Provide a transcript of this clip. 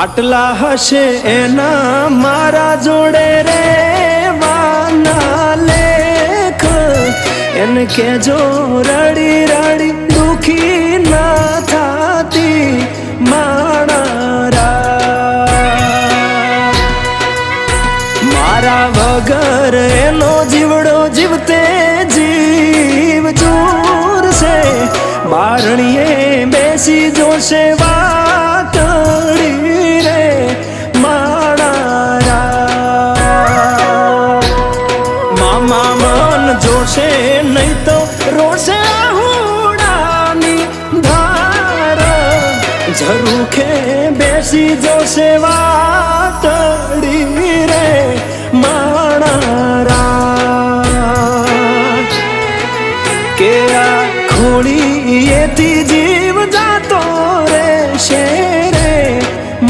આટલા હશે એના મારા જોડે રે વાના લેખ. એને કેજો રડી રડી, દુખી ના થાતી માણારા. મારા વગર એનો જીવડો જીવતે જીવ જોરશે બારણીએ બેસી જોશે વાતડી માં મન જોશે નહીં તો રોશે આહુડાની ધાર. ઝરૂખે બેસી જોશે વાતડી રે માણારા. કે આ ખોળી એથી